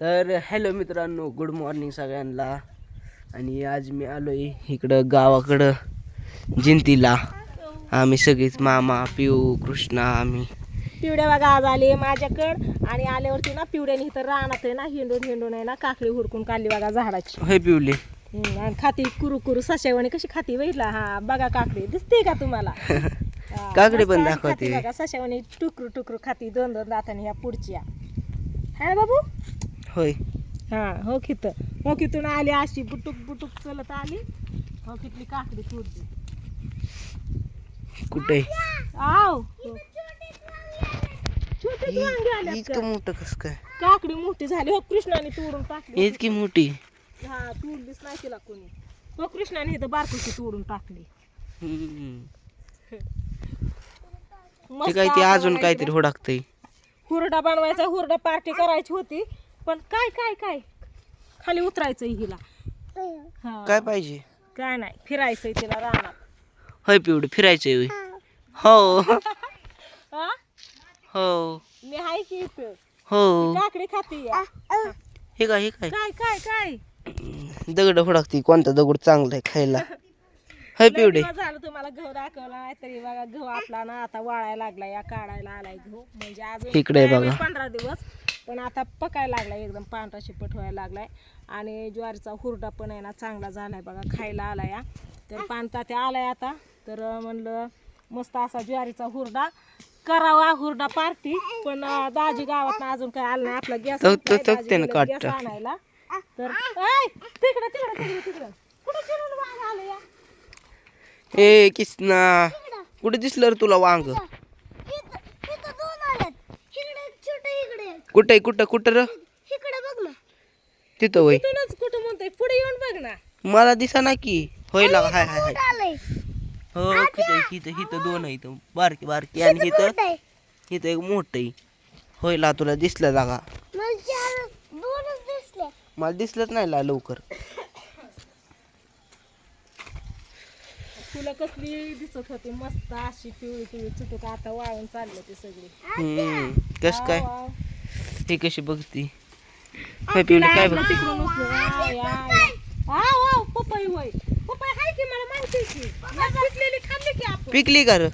तर हॅलो मित्रांनो good morning सगळ्यांना. आणि आज मी आलो आहे इकडं गावाकडं जिंतीला. आम्ही सगळीच मामा पिऊ कृष्णा आम्ही. पिवड्या बघा आज आले माझ्याकडं. आणि आल्यावरती ना पिवड्याने इथं रानात आहे ना हिंडून हिंडून आहे ना काकडी हुडकून काढली बघा झाडाची. होय पिवले. हम्म, आणि खाती कुरू कुरू सशावानी कशी खाती बघितला हा बघा काकडी दिसते का तुम्हाला? हा, काकडी पण दाखवते. खाती बघा टुकरू टुकरू खाती दोन दोन दाताने ह्या पुढच्या. है ना बाबू? होय. हा हो खित हो खितून आली अशी बुटुक बुटुक चलत आली. हो खितली काकडी तोडली कुठे? आव. छोटी वांगी आल्यात इतकं? मोठं कस काय? काकडी मोठी झाली. हो कृष्णाने तोडून टाकली इतकी मोठी? हा तोडलीच नाही तिला कोणी. हो कृष्णाने इथं बारकुशी तोडून टाकली. हम्म. ते मस्त काय ते असं अजून काहीतरी होडाकतंय. हुरडा बनवायचा हुरडा पार्टी करायची होती. पण काय काय काय? खाली उतरायचं हिला. हा. काय पाहिजे? काय नाही फिरायचंय तिला रानात. होय पिवडे फिरायचंय होय. हो. हा? हो. मी हाय की इथं. हो. काकडी खाती या. हे काय हे काय? काय काय काय? दगड होडाकती कोणता दगड चांगला आहे खायला? होय लय पिवडे दिवस झालं तुम्हाला गहू दाखवला नाही तरी बघा गहू आपला ना आता वाळायला लागला या काढायला आलाय गहू म्हणजे अजून इकडे काय बघा. पंधरा दिवस पण आता पकायला लागलाय एकदम पांढरा शिपट व्हायला लागलाय. आणि ज्वारीचा हुरडा पण आहे ना चांगला झालाय बघा खायला आलाय या. तर पानता ते आलाय आता. तर म्हणलं मस्त असा ज्वारीचा हुरडा करावा हुरडा पार्टी पण दाजी गावात अजून काय आलं नाही आपला गॅस. आणायला. तर तिकडं तिकडं तिकडं तिकडं. कुठं फिरून वाघ आलं या? ए किसना. कुठे दिसलं रे तुला वांग कुठे कुठं? कुठं र? तिथं वय. तिथूनच कुठं म्हणतोय? पुढे येऊन बघ ना. मला दिसा ना की. होय लागा हाय हाय हाय. हो इथं इथं इथं दोन आहे इथं. बारकी बारकी. आणि इथं इथं एक मोठं आहे. होय ला तुला दिसलं लागा मला दिसलंच नाही ला लवकर. फुलं कसली दिसत होती? मस्त अशी पिवळी पिवळी चुटूक. आता वाळून चालले ते सगळे. हम्म कस काय? वाव. हे कशी बघती? होय पिवली काय बघ आपलं तिकडून उचलून, आ, या, या. आ, वाव, पपई होय पपई हाय की मला माहिती आहे की मी पिकलेली खाल्ली की आपण. पिकली का र?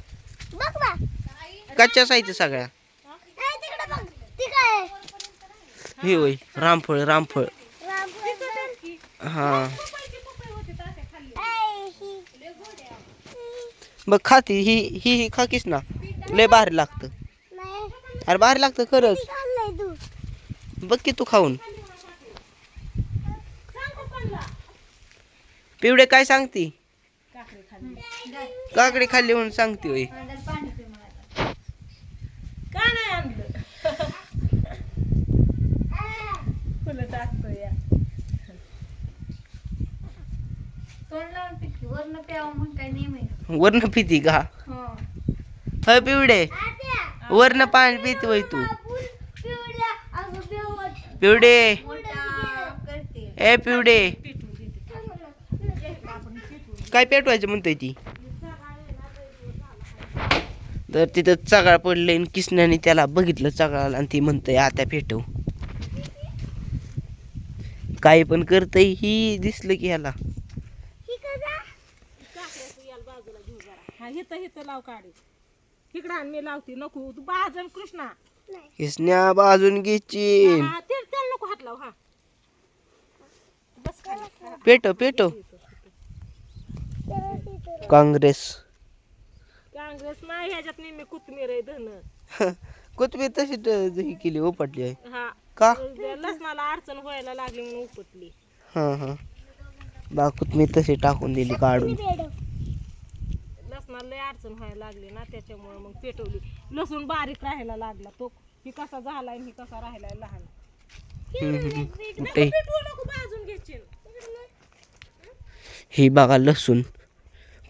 कच्च्या साईज सगळ्या. हे होय रामफळ रामफळ. हा. पपईची पपई होती तात्या खाल्ली. बघ खाती. ही ही ही खाकीस ना. लय भारी लागतं. अरे भारी लागतं खरंच. बघ की तू खाऊन. पिवडे काय सांगती? काकडी खाल्ली म्हणून सांगते या वरण पिती का? होय पिवडे वरण पाणी पिती होय तू. पिवडे. ए पिवडे. काय पेटवायचं म्हणतोय ती? तर तिथं चगाळ पडले आणि किसण्याने त्याला बघितलं चगाळाला आणि ती म्हणतंय आता पेटव. काही पण करतय ही दिसलं की ह्याला. हा किसण्या बाजून घ्यायची नको हात लाव हा. बस खाली. पेटव पेटव. काँग्रेस. काँग्रेस नाही ह्याच्यात नेहमी कोथमीर आहे धन. कोथमीर तशी ट- ही केली उपटली आहे. हा. का? लसणाला अडचण व्हायला लागली म्हणून उपटली. हा हा. बा कोथमीर तशी टाकून दिली काढून. लसणाला लय अडचण व्हायला लागली ना त्याच्यामुळे मग पेटवली. लसूण बारीक राहायला लागला तो. ही कसा झालाय आणि ही कसा राहिलाय लहान. घ्यायची ही बघा लसूण.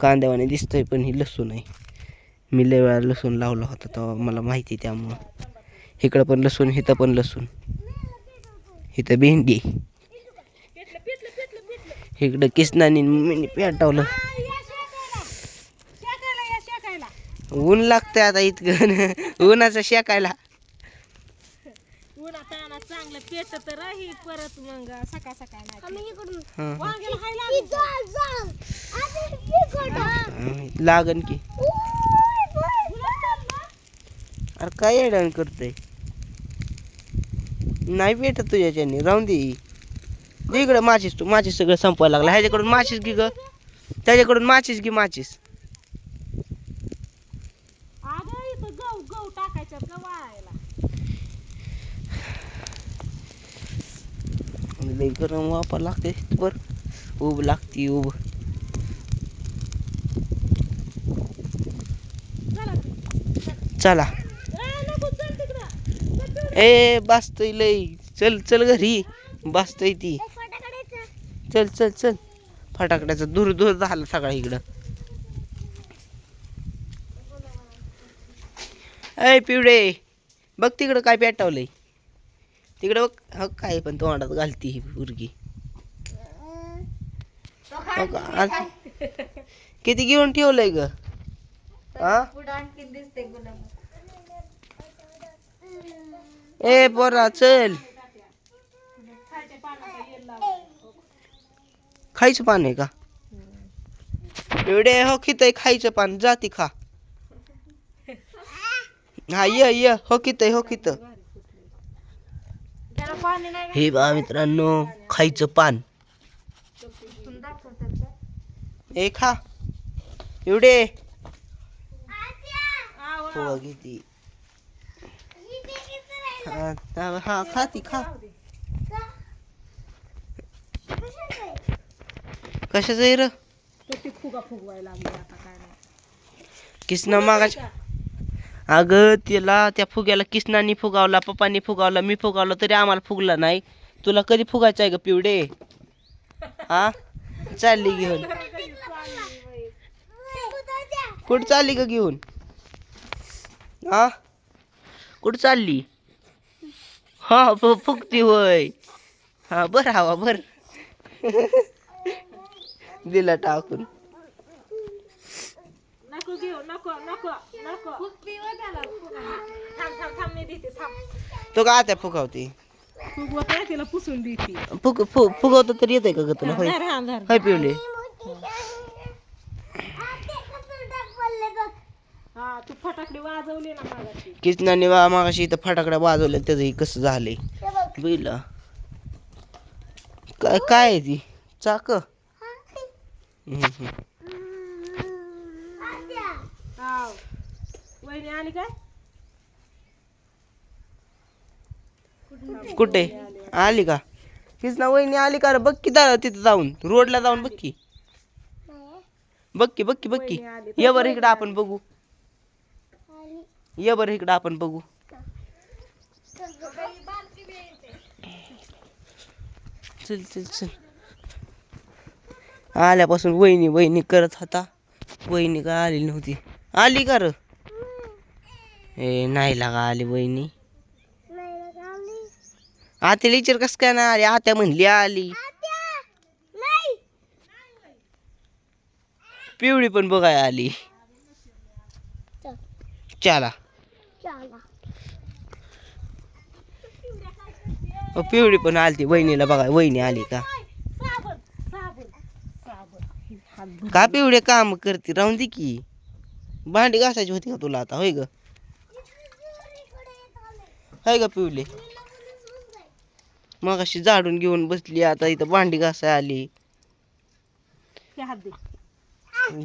कांद्यावाने दिसतंय पण ही लसूण आहे. मी लय वेळा लसूण लावला होता तेव्हा मला माहिती त्यामुळं. इकडं पण लसूण इथं पण लसूण. इथं भेंडी. इकडं किसनानी मम्मीने पेटवलं. ऊन लागतंय आता इतकं. उन्हाचं शेकायला. ताना चांगलं पेट तर ही परत मग सकाळ सकाळ नाही वांग्याला हाय लागलं. लागन की. अरे काय येडण करतोय? नाही भेटत तुझ्याच्याने राहून दे. दे इकडं माचीस तू. माचीस सगळं संपवायला लागला. ह्याच्याकडून माचीस घे ग. त्याच्याकडून माचीस घे माचीस अगं इथं गहू गहू टाकायच्यात का वाळायला लई गरम वापर लागते बर. उब लागती उब. चला. ए, बसतय लई चल चल घरी. बसतय ती. चल चल चल. फटाकड्याचा दूर दूर झाला सगळा इकडं. ऐ पिवडे बघ तिकडं काय पेटवलंय. तिकडं बघ हो काय पण तोंडात घालती ही मुर्गी का? आज- किती घेऊन ठेवलंय ग? हा? ए पोरा चल. खायचं पान आहे का? एवढे हो खितय खायचं पान जाती खा. हा ये ये हो खितय हो नाही हे बा मित्रांनो खायचं पान. ए खा. एवढे. हो किती हा हा, हा खा ती खा. कशाचं? आहे र? तर ती फुगा फुगवायला लागली आता काय नाही. किसना मागाच्या अगं तिला त्या फुग्याला किसनानी फुगावला पप्पानी फुगावला मी फुगावला तरी आम्हाला फुगला नाही. तुला कधी फुगायचं आहे ग पिवडे? हा? चालली घेऊन. कुठं चालली ग घेऊन? हा? कुठं चालली? हा फुगती होय. हा बर हवा बर. दिला टाकून. नको घेऊ नको नको नको थांब थांब थांब मी देते थांब तो का आता फुगावते फुगवत नाही तिला पुसून देते फुग फुग फुगवतं तर येतंय का ग तुला होय धर हा धर हाय पिवले हा तू फटाकडी वाजवली ना मागाशी किचनाने वा मागाशी इथं फटाकड्या वाजवल्या त्याचं कसं झालंय बिला काय काय आहे ती चाक हम्म, हम्म. हाव. वहिनी आली काय? कुठे? आली का? किचना वहिनी आली का? रे बघ की दा- तिथं जाऊन. रोडला जाऊन बघ की. बघ की बघ की बघ की. ये बरं इकडं आपण बघू. ये बरं इकडं आपण बघू. चल चल चल. आल्यापासून वहिनी वहिनी करत होता. वहिनी का आली नव्हती. आली का र? ए नाही लागा आली वहिनी आत्याला विचार कस काय ना आली? आत्या म्हणली आली. पिवळी पण बघाय आली. चला. पिवळी पण आलती वहिनीला बघा वहिनी आली का? का पिवळे काम करते? राहून दे की. भांडी घासायची होती का तुला आता? होय ग. होय का पिवले. मग अशी झाडून घेऊन बसली आता इथं भांडी घासाय आली. हात दे.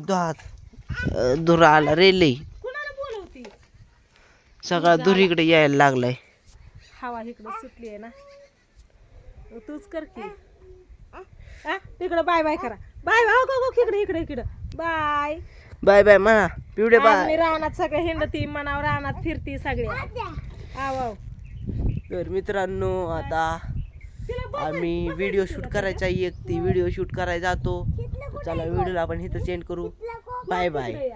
दात धुर आला रे लई. सगळा धुर इकडे यायला लागलाय. हवा इकडं सुटली आहे ना. तूच कर की. तिकडं बाय बाय करा. बाय बाय इकडे इकडे इकडं. बाय. बाय बाय म्हणा. पिवडे आज मी बाय रानात सगळे हिंडती मनावर रानात फिरती सगळे. आव आव. तर मित्रांनो आता आम्ही व्हिडिओ शूट करायचा आहे एक ती व्हिडिओ शूट करायला जातो. चला व्हिडिओला आपण इथं सेंड करू. Bye bye.